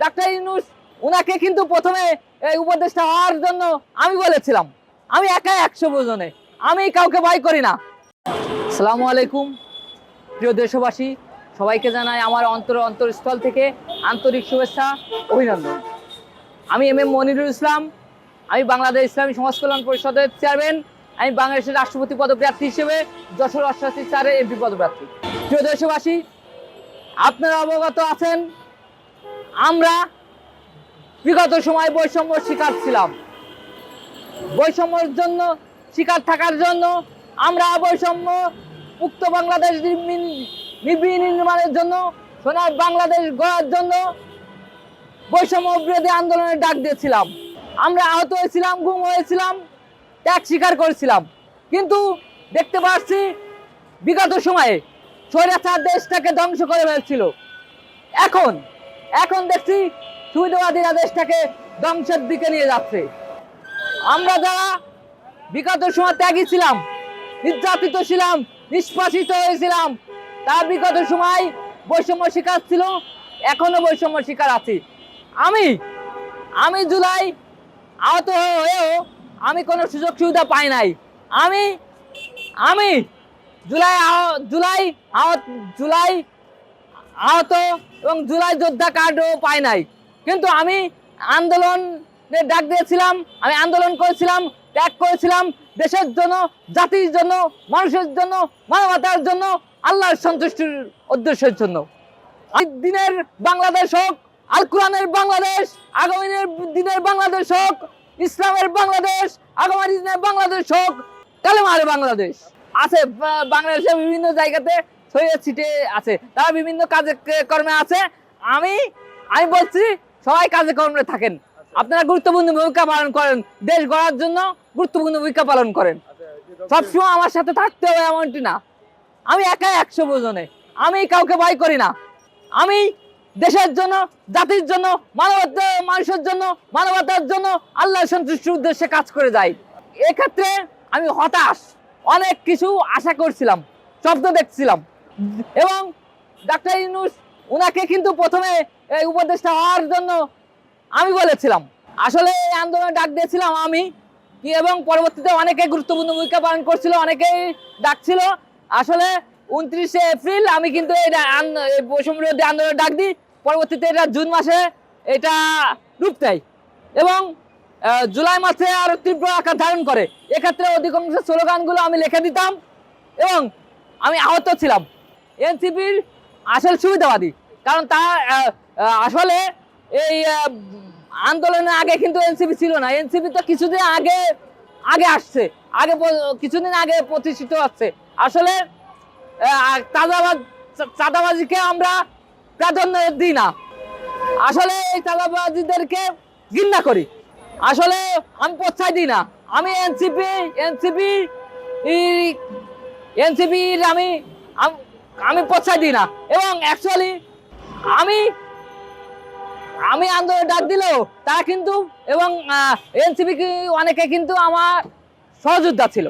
Doctor Yunus, উনাকে কিন্তু প্রথমে এই উপদেশটা হওয়ার জন্য আমি বলেছিলাম। আমি একাই একশো বোজনে আমি কাউকে ভয় করি না। আসসালামু আলাইকুম, প্রিয় দেশবাসী। সবাইকে জানাই আমার অন্তর অন্তরস্থল থেকে আন্তরিক শুভেচ্ছা, অভিনন্দন। আমি এম এম মনিরুল ইসলাম। আমি বাংলাদেশ ইসলামী সমাজ কল্যাণ পরিষদের চেয়ারম্যান। আমি বাংলাদেশের রাষ্ট্রপতি পদপ্রার্থী হিসেবে যশোর অষ্টাশি চারের এমপি পদপ্রার্থী। প্রিয় দেশবাসী, আপনারা অবগত আছেন আমরা বিগত সময় বৈষম্য শিকার ছিলাম। বৈষম্যের জন্য, শিকার থাকার জন্য আমরা বৈষম্য মুক্ত বাংলাদেশ নির্মাণের জন্য, সোনার বাংলাদেশ গড়ার জন্য বৈষম্য বিরোধী আন্দোলনের ডাক দিয়েছিলাম। আমরা আহত হয়েছিলাম, গুম হয়েছিলাম, ত্যাগ স্বীকার করেছিলাম। কিন্তু দেখতে পাচ্ছি বিগত সময়ে স্বৈরাচার দেশটাকে ধ্বংস করে ফেলছিল। এখন এখন দেখছি সুবিধাবাদীরা দেশটাকে ধ্বংসের দিকে নিয়ে যাচ্ছে। আমরা যারা বিগত সময় ত্যাগী ছিলাম, নির্যাতিত ছিলাম, নিষ্পাসিত হয়েছিলাম, তারা বিগত সময় বৈষম্য শিকার ছিল, এখনও বৈষম্য শিকার আছি। আমি আমি জুলাই আহত হয়েও আমি কোনো সুযোগ সুবিধা পাই নাই। আমি আমি জুলাই জুলাই আহত জুলাই আহত এবং জুলাই যোদ্ধা কার্ডও পাই নাই। কিন্তু আমি আন্দোলনের ডাক দিয়েছিলাম, আমি আন্দোলন করেছিলাম, ত্যাগ করেছিলাম দেশের জন্য, জাতির জন্য, মানুষের জন্য, মানবতার জন্য, আল্লাহর সন্তুষ্টির উদ্দেশ্যের জন্য। দিনের বাংলাদেশ হোক, আল কোরআনের বাংলাদেশ, আগামী দিনের বাংলাদেশ হোক, ইসলামের বাংলাদেশ, আগামী দিনের বাংলাদেশ হোক, কালেমার বাংলাদেশ। আছে বাংলাদেশের বিভিন্ন জায়গাতে ছড়িয়ে ছিটে আছে। তারা বিভিন্ন কাজে কর্মে আছে। আমি আমি বলছি, সবাই কাজে কর্মে থাকেন। আপনারা গুরুত্বপূর্ণ ভূমিকা পালন করেন। দেশ গড়ার জন্য গুরুত্বপূর্ণ ভূমিকা পালন করেন। সবসময় আমার সাথে থাকতে হবে এমনটি না। আমি একাই একশো বোজনে আমি কাউকে ভয় করি না। আমি দেশের জন্য, জাতির জন্য, মানবতা, মানুষের জন্য, মানবতার জন্য আল্লাহ সন্তুষ্টির উদ্দেশ্যে কাজ করে যাই। এক্ষেত্রে আমি হতাশ। অনেক কিছু আশা করছিলাম, স্বপ্ন দেখছিলাম। এবং ডাক্তার ইউনুস উনাকে কিন্তু প্রথমে এই উপদেশটা হওয়ার জন্য আমি বলেছিলাম। আসলে এই আন্দোলনে ডাক দিয়েছিলাম আমি। এবং পরবর্তীতে অনেকে গুরুত্বপূর্ণ ভূমিকা পালন করছিল, অনেকেই ডাকছিল। আসলে উনত্রিশে এপ্রিল আমি কিন্তু এই ডা- আন- এই বৈষম্য বিরোধী আন্দোলন ডাক দিই। পরবর্তীতে এটা জুন মাসে এটা রূপ দেয় এবং জুলাই মাসে আরও তীব্র আকার ধারণ করে। এক্ষেত্রে অধিকাংশ স্লোগানগুলো আমি লিখে দিতাম এবং আমি আহত ছিলাম। এনসিপির আসল সুবিধাবাদী। কারণ তা আসলে এই আন্দোলনের আগে কিন্তু এনসিপি ছিল না। এনসিপি তো কিছুদিন আগে আগে আসছে। আগে কিছুদিন আগে প্রতিষ্ঠিত হচ্ছে। আসলে চাঁদাবাজ চাঁদাবাজিকে আমরা প্রাধান্য দিই না। আসলে এই চাঁদাবাজিদেরকে ঘৃণা করি। আসলে আমি প্রশ্রয় দিই না। আমি এনসিপি এনসিপি এনসিপির আম- আমি প্রশ্রয় দিই না। এবং অ্যাকচুয়ালি আমি আমি আন্দোলন ডাক দিলেও তারা কিন্তু, এবং এনসিপি অনেকে কিন্তু আমার সহযোদ্ধা ছিল।